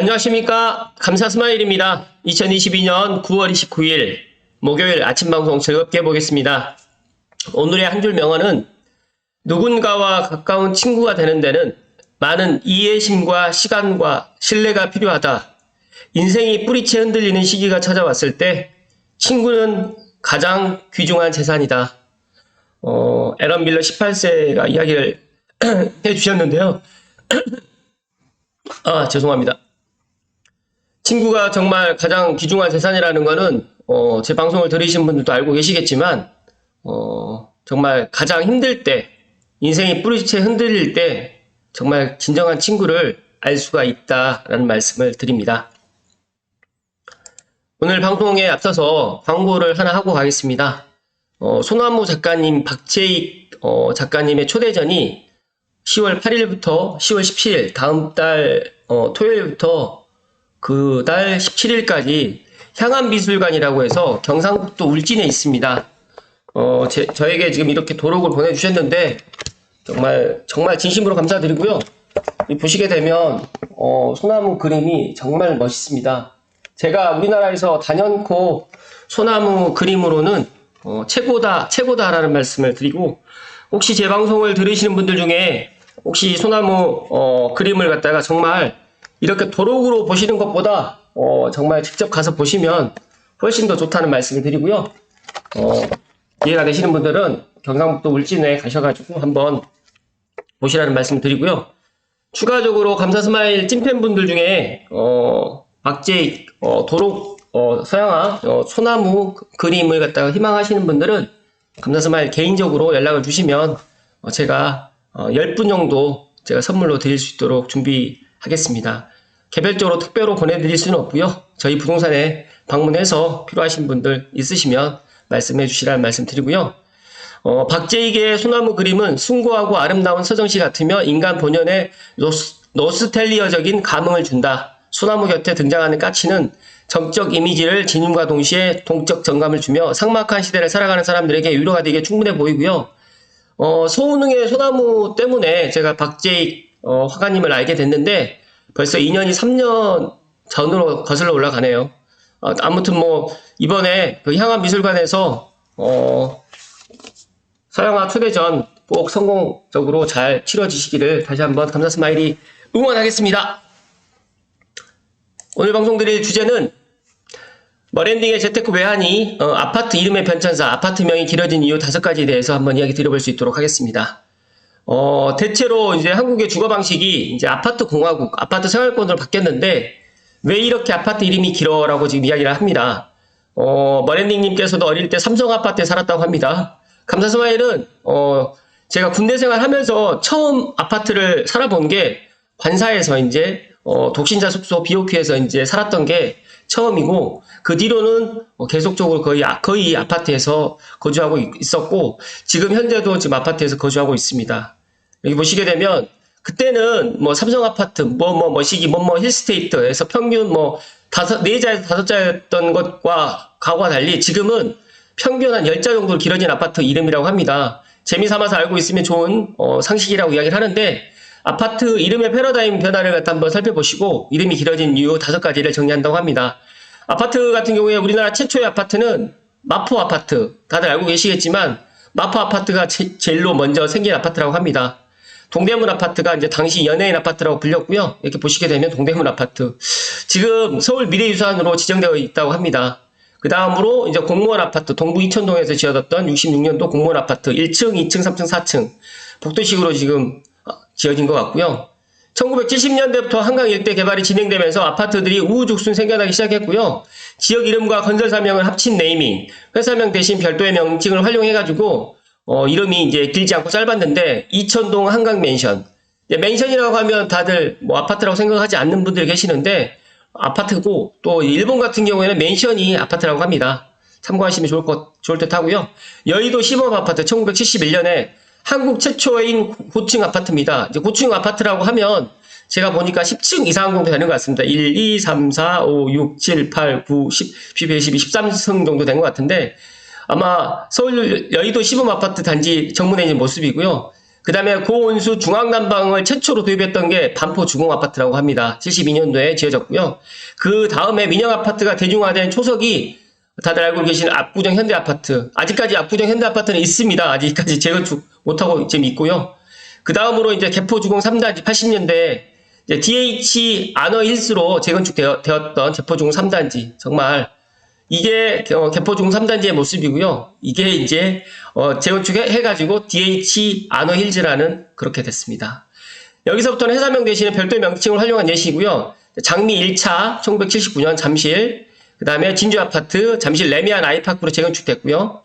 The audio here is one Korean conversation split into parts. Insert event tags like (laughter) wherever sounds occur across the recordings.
안녕하십니까. 감사 스마일입니다. 2022년 9월 29일 목요일 아침 방송 즐겁게 보겠습니다. 오늘의 한 줄 명언은 누군가와 가까운 친구가 되는 데는 많은 이해심과 시간과 신뢰가 필요하다. 인생이 뿌리채 흔들리는 시기가 찾아왔을 때 친구는 가장 귀중한 재산이다. 어, 에런 밀러 18세가 이야기를 (clears throat) 해주셨는데요. (clears throat) 아, 죄송합니다. 친구가 정말 가장 귀중한 재산이라는 거는 어, 제 방송을 들으신 분들도 알고 계시겠지만 어, 정말 가장 힘들 때 인생이 뿌리채 흔들릴 때 정말 진정한 친구를 알 수가 있다라는 말씀을 드립니다. 오늘 방송에 앞서서 광고를 하나 하고 가겠습니다. 어, 소나무 작가님 박재익 어, 작가님의 초대전이 10월 8일부터 10월 17일 다음 달 어, 토요일부터 그 달 17일까지 향암미술관이라고 해서 경상북도 울진에 있습니다. 어, 제, 저에게 지금 이렇게 도록을 보내주셨는데 정말 정말 진심으로 감사드리고요. 이 보시게 되면 어, 소나무 그림이 정말 멋있습니다. 제가 우리나라에서 단연코 소나무 그림으로는 어, 최고다 최고다라는 말씀을 드리고 혹시 제 방송을 들으시는 분들 중에 혹시 소나무 어, 그림을 갖다가 정말 이렇게 도록으로 보시는 것보다 어, 정말 직접 가서 보시면 훨씬 더 좋다는 말씀을 드리고요. 어, 이해가 되시는 분들은 경상북도 울진에 가셔가지고 한번 보시라는 말씀 드리고요. 추가적으로 감사 스마일 찐팬분들 중에 어, 박제 어, 도록 어, 서양화 어, 소나무 그- 그림을 갖다가 희망하시는 분들은 감사 스마일 개인적으로 연락을 주시면 어, 제가 어, 10분 정도 제가 선물로 드릴 수 있도록 준비 하겠습니다. 개별적으로 특별로 보내드릴 수는 없고요. 저희 부동산에 방문해서 필요하신 분들 있으시면 말씀해 주시라는 말씀 드리고요. 어, 박재익의 소나무 그림은 숭고하고 아름다운 서정시 같으며 인간 본연의 노스, 노스텔리어적인 감흥을 준다. 소나무 곁에 등장하는 까치는 정적 이미지를 지님과 동시에 동적 정감을 주며 삭막한 시대를 살아가는 사람들에게 위로가 되게 충분해 보이고요. 어, 소운흥의 소나무 때문에 제가 박재익 어, 화가님을 알게 됐는데 벌써 2년이 3년 전으로 거슬러 올라가네요. 어, 아무튼 뭐 이번에 그 향암 미술관에서 어, 서양화 초대전 꼭 성공적으로 잘 치러지시기를 다시 한번 감사 스마일이 응원하겠습니다. 오늘 방송 드릴 주제는 머랜딩의 재테크 외환이 어, 아파트 이름의 변천사, 아파트명이 길어진 이유 다섯 가지에 대해서 한번 이야기 드려볼 수 있도록 하겠습니다. 어, 대체로 이제 한국의 주거 방식이 이제 아파트 공화국, 아파트 생활권으로 바뀌었는데 왜 이렇게 아파트 이름이 길어라고 지금 이야기를 합니다. 어, 머랜딩님께서도 어릴 때 삼성 아파트에 살았다고 합니다. 감사 스마일은 어, 제가 군대 생활하면서 처음 아파트를 살아본 게 관사에서 이제 어, 독신자 숙소 BOQ에서 이제 살았던 게 처음이고 그 뒤로는 어, 계속적으로 거의 아- 거의 아파트에서 거주하고 있- 있었고 지금 현재도 지금 아파트에서 거주하고 있습니다. 여기 보시게 되면 그때는 뭐 삼성 아파트 뭐 뭐 뭐 시기 뭐 뭐 힐스테이트에서 평균 뭐 다섯 네 자에서 다섯 자였던 것과 과거와 달리 지금은 평균 한 10자 정도 길어진 아파트 이름이라고 합니다. 재미 삼아서 알고 있으면 좋은 어, 상식이라고 이야기를 하는데 아파트 이름의 패러다임 변화를 한번 살펴보시고 이름이 길어진 이유 다섯 가지를 정리한다고 합니다. 아파트 같은 경우에 우리나라 최초의 아파트는 마포 아파트 다들 알고 계시겠지만 마포 아파트가 제, 제일로 먼저 생긴 아파트라고 합니다. 동대문 아파트가 이제 당시 연예인 아파트라고 불렸고요. 이렇게 보시게 되면 동대문 아파트. 지금 서울 미래유산으로 지정되어 있다고 합니다. 그 다음으로 이제 공무원 아파트, 동부 이천동에서 지어졌던 66년도 공무원 아파트 1층, 2층, 3층, 4층. 복도식으로 지금 어, 지어진 것 같고요. 1970년대부터 한강 일대 개발이 진행되면서 아파트들이 우후죽순 생겨나기 시작했고요. 지역 이름과 건설 사명을 합친 네이밍, 회사명 대신 별도의 명칭을 활용해가지고 어, 이름이 이제 길지 않고 짧았는데 이천동 한강 맨션. 맨션이라고 하면 다들 뭐 아파트라고 생각하지 않는 분들이 계시는데 아파트고 또 일본 같은 경우에는 맨션이 아파트라고 합니다. 참고하시면 좋을 것 좋을 듯 하고요. 여의도 시범 아파트 1971년에 한국 최초인 고층 아파트입니다. 이제 고층 아파트라고 하면 제가 보니까 10층 이상 정도 되는 것 같습니다. 1, 2, 3, 4, 5, 6, 7, 8, 9, 10, 11, 12, 13층 정도 된 것 같은데 아마 서울 여의도 시범 아파트 단지 정문에 있는 모습이고요. 그 다음에 고온수 중앙난방을 최초로 도입했던 게 반포 주공 아파트라고 합니다. 72년도에 지어졌고요. 그 다음에 민영 아파트가 대중화된 초석이 다들 알고 계시는 압구정 현대 아파트. 아직까지 압구정 현대 아파트는 있습니다. 아직까지 재건축 못하고 지금 있고요. 그 다음으로 이제 개포주공 3단지 80년대에 이제 DH 아너 힐스로 재건축되었던 개포주공 3단지. 정말 이게 어, 개포중 3단지의 모습이고요. 이게 이제 어, 재건축해가지고 DH 아너 힐즈라는 그렇게 됐습니다. 여기서부터는 해사명 대신에 별도의 명칭을 활용한 예시고요. 장미 1차 1979년 잠실, 그 다음에 진주 아파트 잠실 레미안 아이파크로 재건축됐고요.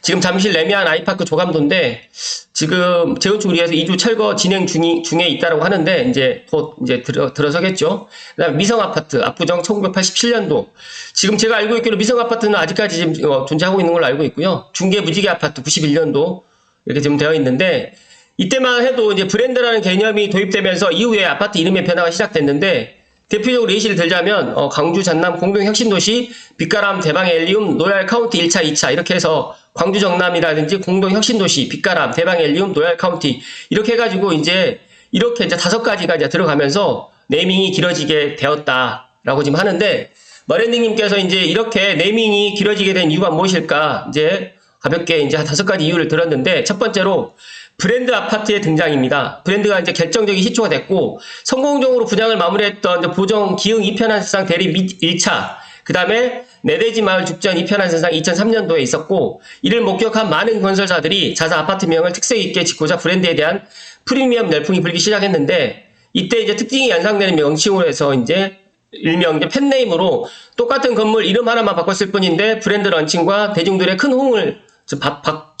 지금 잠실 레미안 아이파크 조감도인데 지금 재건축을 위해서 2주 철거 진행 중이, 중에 있다고 하는데 이제 곧 이제 들어, 들어서겠죠. 그다음에 미성 아파트 압구정 1987년도 지금 제가 알고 있기로 미성 아파트는 아직까지 지금 어, 존재하고 있는 걸로 알고 있고요. 중계 무지개 아파트 91년도 이렇게 지금 되어 있는데 이때만 해도 이제 브랜드라는 개념이 도입되면서 이후에 아파트 이름의 변화가 시작됐는데 대표적으로 예시를 들자면 어, 광주 전남 공동 혁신도시 빛가람 대방 엘리움 노얄 카운티 1차 2차 이렇게 해서 광주 정남이라든지 공동 혁신도시 빛가람 대방 엘리움 노얄 카운티 이렇게 해가지고 이제 이렇게 이제 다섯 가지가 이제 들어가면서 네이밍이 길어지게 되었다라고 지금 하는데 머랜딩님께서 이제 이렇게 네이밍이 길어지게 된 이유가 무엇일까? 이제 가볍게 이제 한 다섯 가지 이유를 들었는데 첫 번째로 브랜드 아파트의 등장입니다. 브랜드가 이제 결정적인 시초가 됐고 성공적으로 분양을 마무리했던 보정 기흥 이편한 세상 대리 및 1차 그 다음에 내대지 마을 죽전 이편한 세상 2003년도에 있었고 이를 목격한 많은 건설사들이 자사 아파트 명을 특색 있게 짓고자 브랜드에 대한 프리미엄 열풍이 불기 시작했는데 이때 이제 특징이 연상되는 명칭으로 해서 이제 일명 이제 팬네임으로 똑같은 건물 이름 하나만 바꿨을 뿐인데 브랜드 런칭과 대중들의 큰 호응을 좀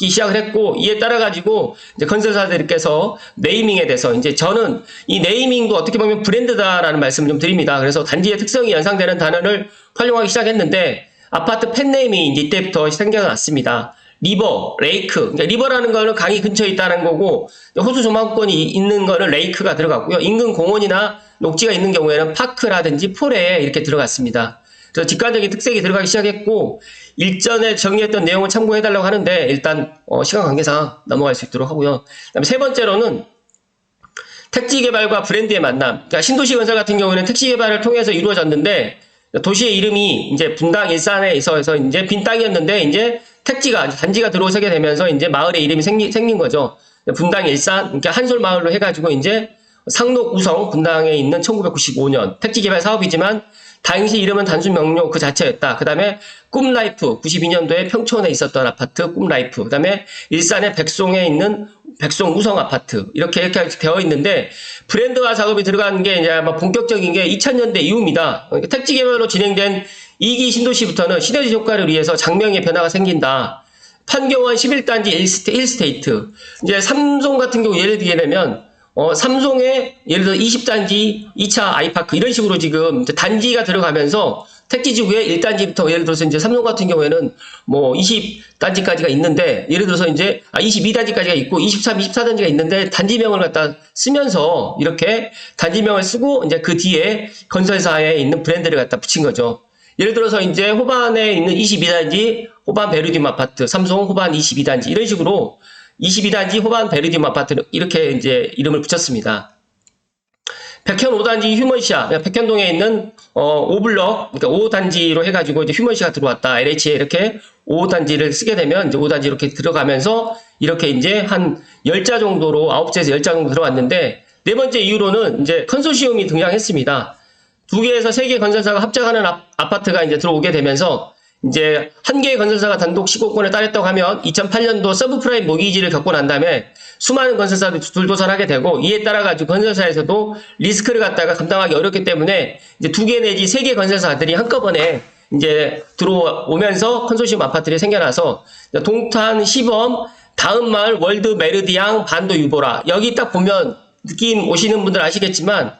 받, 받기 시작을 했고 이에 따라 가지고 이제 건설사들께서 네이밍에 대해서 이제 저는 이 네이밍도 어떻게 보면 브랜드다라는 말씀을 좀 드립니다. 그래서 단지의 특성이 연상되는 단어를 활용하기 시작했는데 아파트 팬네임이 이제 이때부터 생겨났습니다. 리버, 레이크. 그러니까 리버라는 거는 강이 근처에 있다는 거고 호수 조망권이 있는 거는 레이크가 들어갔고요. 인근 공원이나 녹지가 있는 경우에는 파크라든지 폴에 이렇게 들어갔습니다. 그래서 직관적인 특색이 들어가기 시작했고 일전에 정리했던 내용을 참고해달라고 하는데 일단 어, 시간 관계상 넘어갈 수 있도록 하고요. 그다음에 세 번째로는 택지 개발과 브랜드의 만남. 그러니까 신도시 건설 같은 경우는 택지 개발을 통해서 이루어졌는데 도시의 이름이 이제 분당 일산에 있어서 이제 빈 땅이었는데 이제 택지가 단지가 들어서게 되면서 이제 마을의 이름이 생기, 생긴 거죠. 분당 일산 그러니까 한솔 마을로 해가지고 이제 상록 우성 분당에 있는 1995년 택지 개발 사업이지만 당시 이름은 단순 명료 그 자체였다. 그 다음에 꿈라이프 92년도에 평촌에 있었던 아파트 꿈라이프. 그 다음에 일산의 백송에 있는 백송 우성 아파트 이렇게 이렇게 되어 있는데 브랜드화 작업이 들어간 게 이제 아마 본격적인 게 2000년대 이후입니다. 그러니까 택지 개발로 진행된 2기 신도시부터는 시너지 효과를 위해서 장명의 변화가 생긴다. 판교원 11단지 1스테이트. 이제 삼성 같은 경우 예를 들게 되면 어, 삼성의 예를 들어 20단지 2차 아이파크 이런 식으로 지금 단지가 들어가면서 택지 지구의 1단지부터 예를 들어서 이제 삼성 같은 경우에는 뭐 20단지까지가 있는데 예를 들어서 이제 아 22단지까지가 있고 23, 24단지가 있는데 단지명을 갖다 쓰면서 이렇게 단지명을 쓰고 이제 그 뒤에 건설사에 있는 브랜드를 갖다 붙인 거죠. 예를 들어서 이제 호반에 있는 22단지 호반 베르디움 아파트, 삼성 호반 22단지 이런 식으로 22단지 호반 베르디움 아파트 이렇게 이제 이름을 붙였습니다. 백현 5단지 휴먼시아, 백현동에 있는 어 5블럭, 그러니까 5단지로 해가지고 이제 휴먼시가 들어왔다. LH에 이렇게 5단지를 쓰게 되면 이제 5단지 이렇게 들어가면서 이렇게 이제 한 10자 정도로 9자에서 10자 정도 들어왔는데 네 번째 이유로는 이제 컨소시엄이 등장했습니다. 두 개에서 세 개 건설사가 합작하는 아, 아파트가 이제 들어오게 되면서 이제 한 개의 건설사가 단독 시공권을 따냈다고 하면 2008년도 서브프라임 모기지를 겪고 난 다음에 수많은 건설사들이 둘도산하게 되고 이에 따라 가지고 건설사에서도 리스크를 갖다가 감당하기 어렵기 때문에 이제 두 개 내지 세 개 건설사들이 한꺼번에 이제 들어오면서 컨소시엄 아파트들이 생겨나서 동탄 시범 다음 마을 월드 메르디앙 반도 유보라. 여기 딱 보면 느낌 오시는 분들 아시겠지만 어,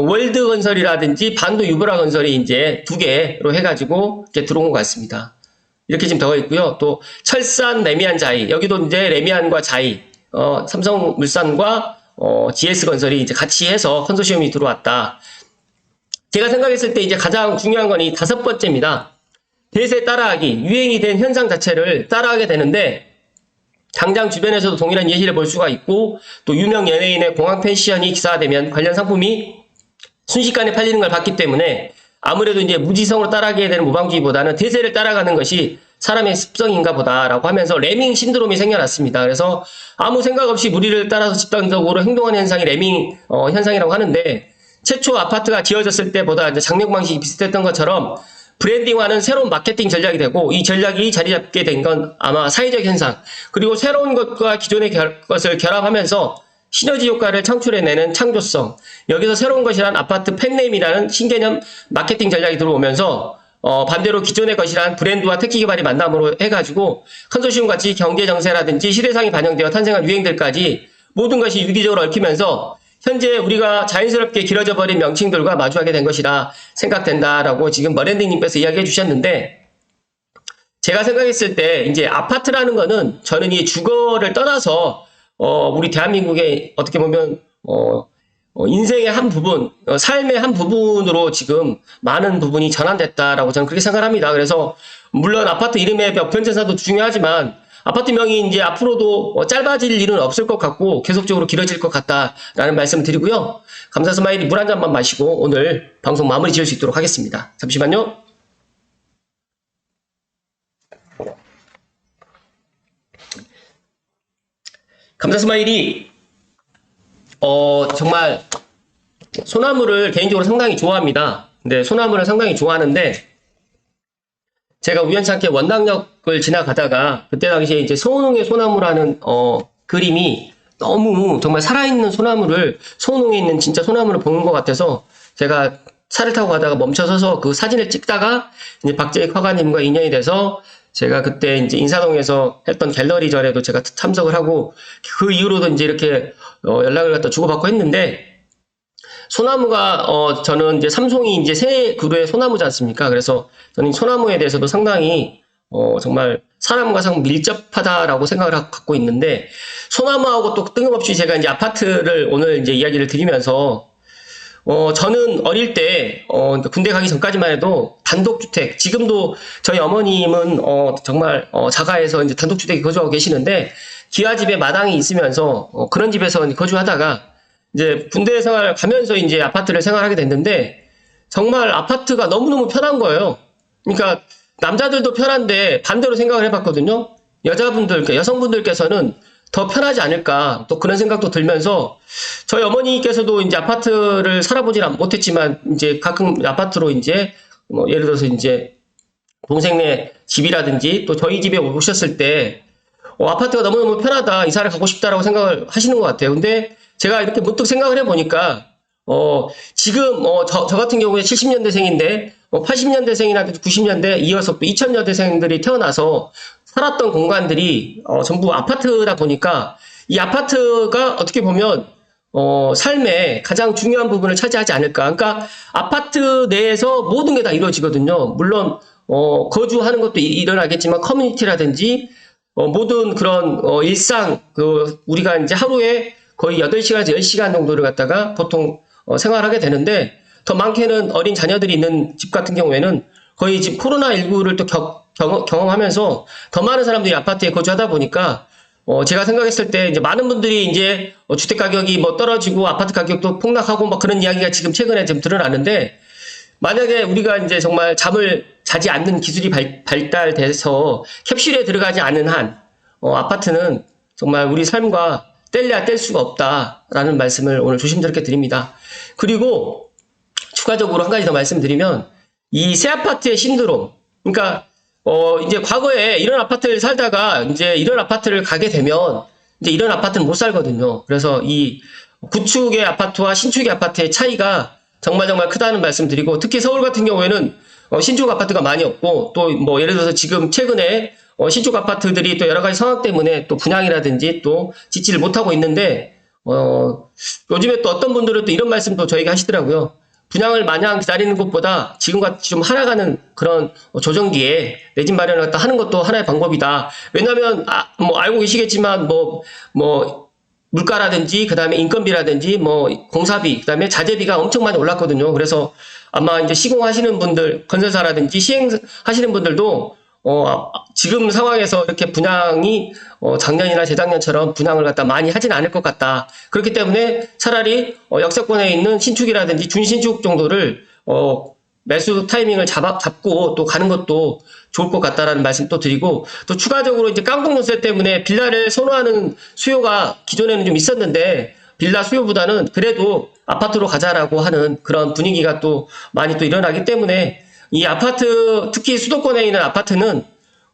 월드 건설이라든지 반도 유보라 건설이 이제 두 개로 해가지고 이렇게 들어온 것 같습니다. 이렇게 지금 되어 있고요. 또 철산 레미안 자이 여기도 이제 레미안과 자이 어, 삼성물산과 어, GS 건설이 이제 같이 해서 컨소시엄이 들어왔다. 제가 생각했을 때 이제 가장 중요한 건 이 다섯 번째입니다. 대세 따라하기 유행이 된 현상 자체를 따라하게 되는데 당장 주변에서도 동일한 예시를 볼 수가 있고 또 유명 연예인의 공항 펜션이 기사화되면 관련 상품이 순식간에 팔리는 걸 봤기 때문에 아무래도 이제 무지성으로 따라가게 되는 모방주의보다는 대세를 따라가는 것이 사람의 습성인가 보다라고 하면서 레밍 신드롬이 생겨났습니다. 그래서 아무 생각 없이 무리를 따라서 집단적으로 행동하는 현상이 레밍 어, 현상이라고 하는데 최초 아파트가 지어졌을 때보다 이제 장력 방식이 비슷했던 것처럼 브랜딩화는 새로운 마케팅 전략이 되고 이 전략이 자리 잡게 된 건 아마 사회적 현상 그리고 새로운 것과 기존의 결- 것을 결합하면서 시너지 효과를 창출해내는 창조성. 여기서 새로운 것이란 아파트 팬네임이라는 신개념 마케팅 전략이 들어오면서 어, 반대로 기존의 것이란 브랜드와 특기 개발이 만남으로 해가지고 컨소시움 같이 경제 정세라든지 시대상이 반영되어 탄생한 유행들까지 모든 것이 유기적으로 얽히면서 현재 우리가 자연스럽게 길어져 버린 명칭들과 마주하게 된 것이라 생각된다라고 지금 머랜딩님께서 이야기해 주셨는데 제가 생각했을 때 이제 아파트라는 거는 저는 이 주거를 떠나서 어 우리 대한민국의 어떻게 보면 어 어, 인생의 한 부분, 어, 삶의 한 부분으로 지금 많은 부분이 전환됐다라고 저는 그렇게 생각합니다. 그래서 물론 아파트 이름의 변천사도 중요하지만 아파트 명이 이제 앞으로도 어, 짧아질 일은 없을 것 같고 계속적으로 길어질 것 같다라는 말씀 드리고요. 감사 스마일이 물 한 잔만 마시고 오늘 방송 마무리 지을 수 있도록 하겠습니다. 잠시만요. 감사 스마일이 어 정말 소나무를 개인적으로 상당히 좋아합니다. 근데 소나무를 상당히 좋아하는데 제가 우연찮게 원당역을 지나가다가 그때 당시에 이제 소농의 소나무라는 어 그림이 너무 정말 살아있는 소나무를 소농에 있는 진짜 소나무를 보는 것 같아서 제가 차를 타고 가다가 멈춰서서 그 사진을 찍다가 이제 박재익 화가님과 인연이 돼서 제가 그때 이제 인사동에서 했던 갤러리전에도 제가 참석을 하고 그 이후로도 이제 이렇게 어, 연락을 갖다 주고받고 했는데 소나무가 어 저는 이제 삼송이 이제 새 그루의 소나무지 않습니까? 그래서 저는 이 소나무에 대해서도 상당히 어 정말 사람과 상 밀접하다라고 생각을 하- 갖고 있는데 소나무하고 또 뜬금없이 제가 이제 아파트를 오늘 이제 이야기를 드리면서 어, 저는 어릴 때, 어, 군대 가기 전까지만 해도 단독주택, 지금도 저희 어머님은, 어, 정말, 어, 자가에서 이제 단독주택에 거주하고 계시는데, 기와집에 마당이 있으면서, 어, 그런 집에서 거주하다가, 이제 군대 생활 가면서 이제 아파트를 생활하게 됐는데, 정말 아파트가 너무너무 편한 거예요. 그러니까, 남자들도 편한데, 반대로 생각을 해봤거든요. 여자분들, 그러니까 여성분들께서는 더 편하지 않을까, 또 그런 생각도 들면서, 저희 어머니께서도 이제 아파트를 살아보질 않- 못했지만 이제 가끔 아파트로 이제 뭐 예를 들어서 이제 동생네 집이라든지 또 저희 집에 오셨을 때 어, 아파트가 너무너무 편하다 이사를 가고 싶다라고 생각을 하시는 것 같아요. 근데 제가 이렇게 문득 생각을 해보니까 어 지금 어저 같은 경우에 70년대생인데 어, 80년대생이나 90년대 이어서 또 2000년대생들이 태어나서 살았던 공간들이 어, 전부 아파트다 보니까 이 아파트가 어떻게 보면 어, 삶의 가장 중요한 부분을 차지하지 않을까. 그러니까 아파트 내에서 모든 게 다 이루어지거든요. 물론 어, 거주하는 것도 이- 일어나겠지만 커뮤니티라든지 어, 모든 그런 어, 일상 그 우리가 이제 하루에 거의 8시간에서 10시간 정도를 갖다가 보통 어, 생활하게 되는데 더 많게는 어린 자녀들이 있는 집 같은 경우에는 거의 지금 코로나19를 또 겨- 경험, 경험하면서 더 많은 사람들이 아파트에 거주하다 보니까 어, 제가 생각했을 때 이제 많은 분들이 이제 어, 주택 가격이 뭐 떨어지고 아파트 가격도 폭락하고 막 그런 이야기가 지금 최근에 좀 드러나는데 만약에 우리가 이제 정말 잠을 자지 않는 기술이 발, 발달돼서 캡슐에 들어가지 않은 한 어, 아파트는 정말 우리 삶과 뗄래야 뗄 수가 없다라는 말씀을 오늘 조심스럽게 드립니다. 그리고 추가적으로 한 가지 더 말씀드리면 이 새 아파트의 신드롬 그러니까 어 이제 과거에 이런 아파트를 살다가 이제 이런 아파트를 가게 되면 이제 이런 아파트는 못 살거든요. 그래서 이 구축의 아파트와 신축의 아파트의 차이가 정말 정말 크다는 말씀 드리고 특히 서울 같은 경우에는 어, 신축 아파트가 많이 없고 또 뭐 예를 들어서 지금 최근에 어, 신축 아파트들이 또 여러 가지 상황 때문에 또 분양이라든지 또 짓지를 못하고 있는데 어 요즘에 또 어떤 분들은 또 이런 말씀도 저에게 하시더라고요. 분양을 마냥 기다리는 것보다 지금같이 좀 하락하는 그런 어, 조정기에 내 집 마련을 갖다 하는 것도 하나의 방법이다. 왜냐하면 아, 뭐 알고 계시겠지만 뭐뭐 물가라든지 그다음에 인건비라든지 뭐 공사비 그다음에 자재비가 엄청 많이 올랐거든요. 그래서 아마 이제 시공하시는 분들 건설사라든지 시행하시는 분들도 어, 아, 지금 상황에서 이렇게 분양이 어, 작년이나 재작년처럼 분양을 갖다 많이 하진 않을 것 같다. 그렇기 때문에 차라리 어, 역세권에 있는 신축이라든지 준신축 정도를 어, 매수 타이밍을 잡아, 잡고 또 가는 것도 좋을 것 같다라는 말씀 또 드리고 또 추가적으로 이제 깡통 연세 때문에 빌라를 선호하는 수요가 기존에는 좀 있었는데 빌라 수요보다는 그래도 아파트로 가자라고 하는 그런 분위기가 또 많이 또 일어나기 때문에 이 아파트 특히 수도권에 있는 아파트는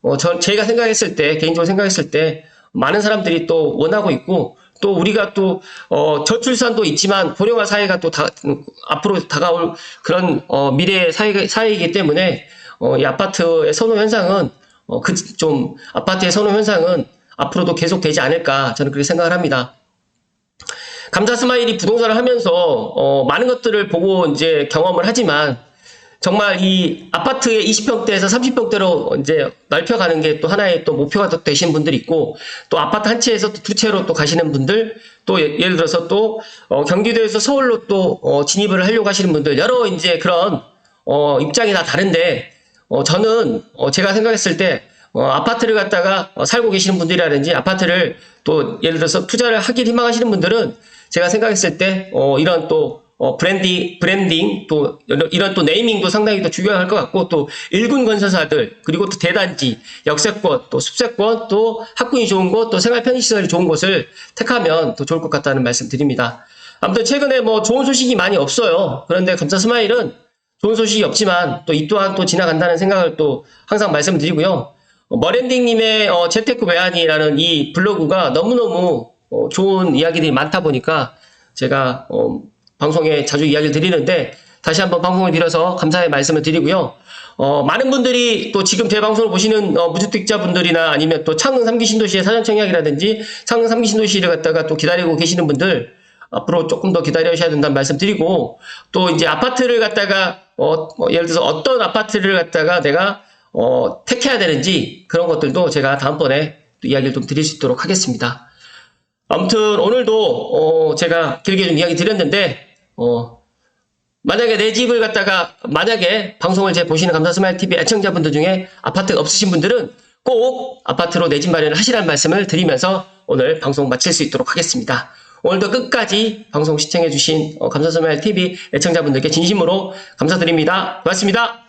어, 저, 제가 생각했을 때, 개인적으로 생각했을 때, 많은 사람들이 또 원하고 있고, 또 우리가 또, 어, 저출산도 있지만, 고령화 사회가 또 다, 음, 앞으로 다가올 그런, 어, 미래의 사회, 사회이기 때문에, 어, 이 아파트의 선호 현상은, 어, 그, 좀, 아파트의 선호 현상은 앞으로도 계속 되지 않을까, 저는 그렇게 생각을 합니다. 감자 스마일이 부동산을 하면서, 어, 많은 것들을 보고 이제 경험을 하지만, 정말 이 아파트의 20평대에서 30평대로 이제 넓혀가는 게 또 하나의 또 목표가 또 되신 분들이 있고 또 아파트 한 채에서 또 두 채로 또 가시는 분들 또 예- 예를 들어서 또 어, 경기도에서 서울로 또 어, 진입을 하려고 하시는 분들 여러 이제 그런 어, 입장이 다 다른데 어, 저는 어, 제가 생각했을 때 어, 아파트를 갖다가 어, 살고 계시는 분들이라든지 아파트를 또 예를 들어서 투자를 하길 희망하시는 분들은 제가 생각했을 때 어, 이런 또 어, 브랜디, 브랜딩, 또, 이런- 또 네이밍도 상당히 또 중요할 것 같고, 또, 일군 건설사들, 그리고 또 대단지, 역세권, 또 숲세권, 또 학군이 좋은 곳, 또 생활 편의시설이 좋은 곳을 택하면 더 좋을 것 같다는 말씀 드립니다. 아무튼 최근에 뭐 좋은 소식이 많이 없어요. 그런데 감사 스마일은 좋은 소식이 없지만, 또 이 또한 또 지나간다는 생각을 또 항상 말씀드리고요. 어, 머랜딩님의 어, 재테크 외환이라는 이 블로그가 너무너무 어, 좋은 이야기들이 많다 보니까 제가 어, 방송에 자주 이야기를 드리는데 다시 한번 방송을 빌어서 감사의 말씀을 드리고요. 어, 많은 분들이 또 지금 제 방송을 보시는 어, 무주택자분들이나 아니면 또 창릉 3기 신도시의 사전청약이라든지 창릉 3기 신도시를 갖다가 또 기다리고 계시는 분들 앞으로 조금 더 기다려셔야 된다는 말씀 드리고 또 이제 아파트를 갖다가 어, 뭐 예를 들어서 어떤 아파트를 갖다가 내가 어, 택해야 되는지 그런 것들도 제가 다음번에 또 이야기를 좀 드릴 수 있도록 하겠습니다. 아무튼 오늘도 어, 제가 길게 좀 이야기 드렸는데 어, 만약에 내 집을 갖다가 만약에 방송을 제 보시는 감사 스마일 TV 애청자분들 중에 아파트 없으신 분들은 꼭 아파트로 내 집 마련을 하시라는 말씀을 드리면서 오늘 방송 마칠 수 있도록 하겠습니다. 오늘도 끝까지 방송 시청해주신 어, 감사 스마일 TV 애청자분들께 진심으로 감사드립니다. 고맙습니다.